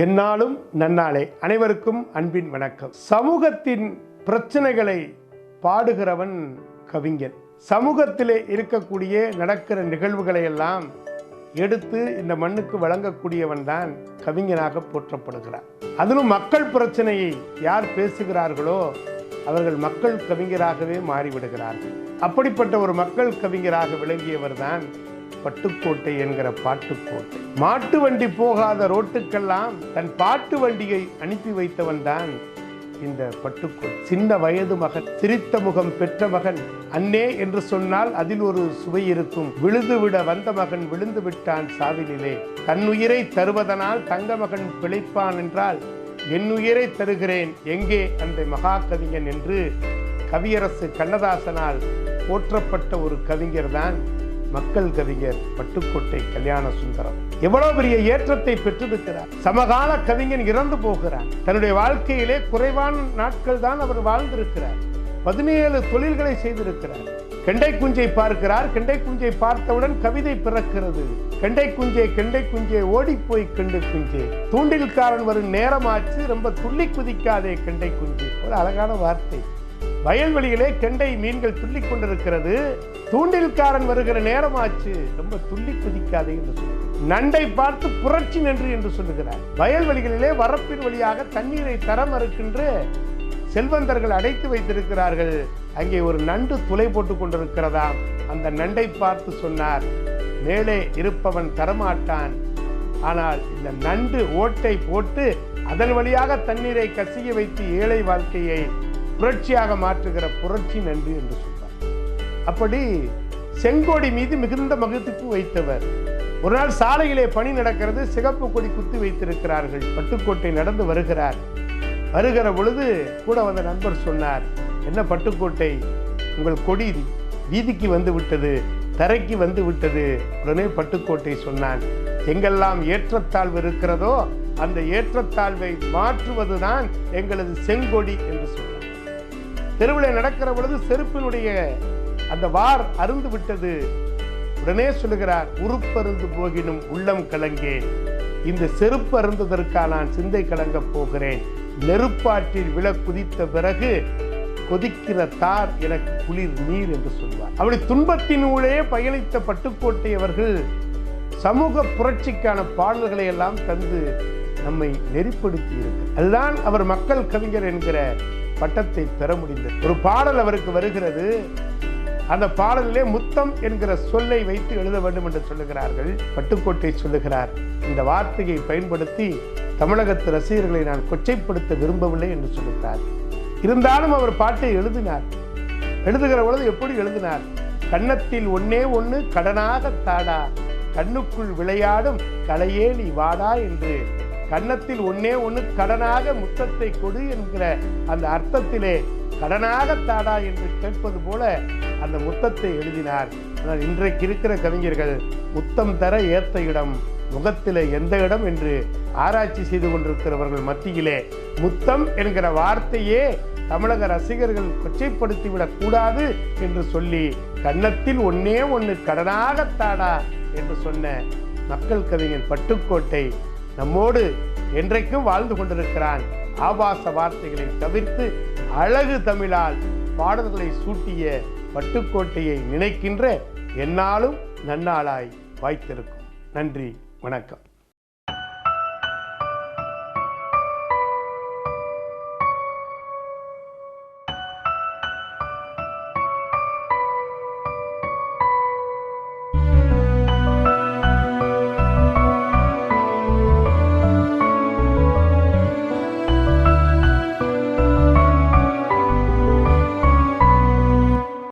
என்னாலும் நன்னாளே. அனைவருக்கும் அன்பின் வணக்கம். சமூகத்தின் பிரச்சனைகளை பாடுகிறவன் கவிஞன். சமூகத்திலே இருக்கக்கூடிய நடக்கிற நிகழ்வுகளை எல்லாம் எடுத்து இந்த மண்ணுக்கு வழங்கக்கூடியவன் தான் கவிஞனாக போற்றப்படுகிறார். அதிலும் மக்கள் பிரச்சனையை யார் பேசுகிறார்களோ அவர்கள் மக்கள் கவிஞராகவே மாறிவிடுகிறார்கள். அப்படிப்பட்ட ஒரு மக்கள் கவிஞராக விளங்கியவர் தான் பட்டுக்கோட்டை என்கிற பாட்டுக்கோட்டை. மாட்டு வண்டி போகாத ரோட்டுக்கெல்லாம் தன் பாட்டு வண்டியை அனுப்பி வைத்தவன் தான் இந்த பட்டுக்கோட்டை. சின்ன வயது மகன் சிரித்த முகம் பெற்ற மகன் அன்னே என்று சொன்னால் அதில் ஒரு சுவை இருக்கும். விழுந்துவிட விட வந்த மகன் விழுந்து விட்டான் சாவிலே தன்னுயிரை தருவதனால் தங்க மகன் பிழைப்பான் என்றால் என்னுயிரை தருகிறேன் எங்கே? அந்த மகா கவிஞன் என்று கவியரசு கண்ணதாசனால் போற்றப்பட்ட ஒரு கவிஞர் தான் மக்கள் கவிஞர் பட்டுக்கோட்டை கல்யாண சுந்தரம். எவ்வளவு பெரிய ஏற்றத்தை பெற்றிருக்கிறார். சமகால கவிஞன் இறந்து போகிறார். தன்னுடைய வாழ்க்கையிலே குறைவான நாட்கள் தான் அவர் வாழ்ந்திருக்கிறார். பதினேழு தொழில்களை செய்திருக்கிறார். கெண்டை குஞ்சை பார்க்கிறார். கெண்டை குஞ்சை பார்த்தவுடன் கவிதை பிறக்கிறது. கெண்டை குஞ்சே கெண்டை குஞ்சே ஓடிப்போய் கெண்டை குஞ்சே. தூண்டில்காரன் வரும் நேரமாச்சு ரொம்ப துள்ளி குதிக்காதே கெண்டை குஞ்சு. ஒரு அழகான வார்த்தை. வயல்வெளியிலே கெண்டை மீன்கள் துள்ளி கொண்டிருக்கிறது. தூண்டில்காரன் வருகிற நேரமாச்சு. ரொம்ப துள்ளி குதிக்காதே என்று சொல்லுகிறார். நண்டை பார்த்து புரட்சி நன்று என்று சொல்லுகிறார். வயல்வெளிகளிலே வரப்பின் வழியாக தண்ணீரை தர மறுக்கின்ற செல்வந்தர்கள் அடைத்து வைத்திருக்கிறார்கள். அங்கே ஒரு நண்டு துளை போட்டு கொண்டிருக்கிறதாம். அந்த நண்டை பார்த்து சொன்னார் மேலே இருப்பவன் தரமாட்டான். ஆனால் இந்த நண்டு ஓட்டை போட்டு அதன் வழியாக தண்ணீரை கசிய வைத்து ஏழை வாழ்க்கையை புரட்சியாக மாற்றுகிற புரட்சி நன்றி என்று சொல்வார். அப்படி செங்கோடி மீது மிகுந்த மகிழ்ச்சிப்பு வைத்தவர். ஒரு நாள் சாலையிலே பணி நடக்கிறது சிகப்பு கொடி குத்தி வைத்திருக்கிறார்கள். பட்டுக்கோட்டை நடந்து வருகிறார். வருகிற பொழுது கூட வந்த நண்பர் சொன்னார் என்ன பட்டுக்கோட்டை? உங்கள் கொடி வீதிக்கு வந்து விட்டது தரைக்கு வந்து விட்டது. உடனே பட்டுக்கோட்டை சொன்னான் எங்கெல்லாம் ஏற்றத்தாழ்வு இருக்கிறதோ அந்த ஏற்றத்தாழ்வை மாற்றுவதுதான் எங்களது செங்கொடி என்று சொன்னார். தெருவில் நடக்கிற பொழுது செருப்பினுடைய அந்த வார் அருந்து விட்டது. உடனே சொல்லுகிறார் உருப்பருந்து போகினும் உள்ளம் கலங்கேன் இந்த செருப்பு அருந்ததற்காக நான் சிந்தை கலங்கப் போகிறேன். நெருப்பாற்றில் விழ குதித்த பிறகு கொதிக்கிற தார் எனக்கு குளிர் நீர் என்று சொல்வார். அப்படி துன்பத்தினூடே பயணித்த பட்டுக்கோட்டை அவர்கள் சமூக புரட்சிக்கான பாடல்களை எல்லாம் தந்து நம்மை நெறிப்படுத்தி இருக்கு. அதுதான் அவர் மக்கள் கவிஞர் என்கிற பட்டத்தை பெற முடிந்தது. ஒரு பாடல் அவருக்கு வருகிறது. அந்த பாடலிலே முத்தம் என்கிற சொல்லை வைத்து எழுத வேண்டும் என்று சொல்லுகிறார்கள். பட்டுக்கோட்டை சொல்லுகிறார். இந்த வார்த்தையை பயன்படுத்தி தமிழகத்து ரசிகர்களை நான் கொச்சைப்படுத்த விரும்பவில்லை என்று சொல்லுகிறார். இருந்தாலும் அவர் பாட்டை எழுதினார். எழுதுகிற பொழுது எப்படி எழுதினார்? கன்னத்தில் ஒன்னே ஒன்று கடனாக தாடா. கண்ணுக்குள் விளையாடும் கலையே நீ வாடா என்று கன்னத்தில் ஒன்னே ஒன்று கடனாக முத்தத்தை கொடு என்கிற அந்த அர்த்தத்திலே கடனாக தாடா என்று கேட்பது போல அந்த முத்தத்தை எழுதினார். ஆனால் இன்றைக்கு இருக்கிற கவிஞர்கள் முத்தம் தர ஏத்த இடம் முகத்தில் எந்த இடம் என்று ஆராய்ச்சி செய்து கொண்டிருக்கிறவர்கள் மத்தியிலே முத்தம் என்கிற வார்த்தையே தமிழக ரசிகர்கள் கொச்சைப்படுத்திவிடக் கூடாது என்று சொல்லி கன்னத்தில் ஒன்னே ஒன்று கடனாகத்தாடா என்று சொன்ன மக்கள் கவிஞன் பட்டுக்கோட்டை நம்மோடு என்றைக்கும் வாழ்ந்து கொண்டிருக்கிறான். ஆபாச வார்த்தைகளை தவிர்த்து அழகு தமிழால் பாடல்களை சூட்டிய பட்டுக்கோட்டையை நினைக்கின்ற என்னாலும் நன்னாளாய் வாய்த்திருக்கும். நன்றி வணக்கம்.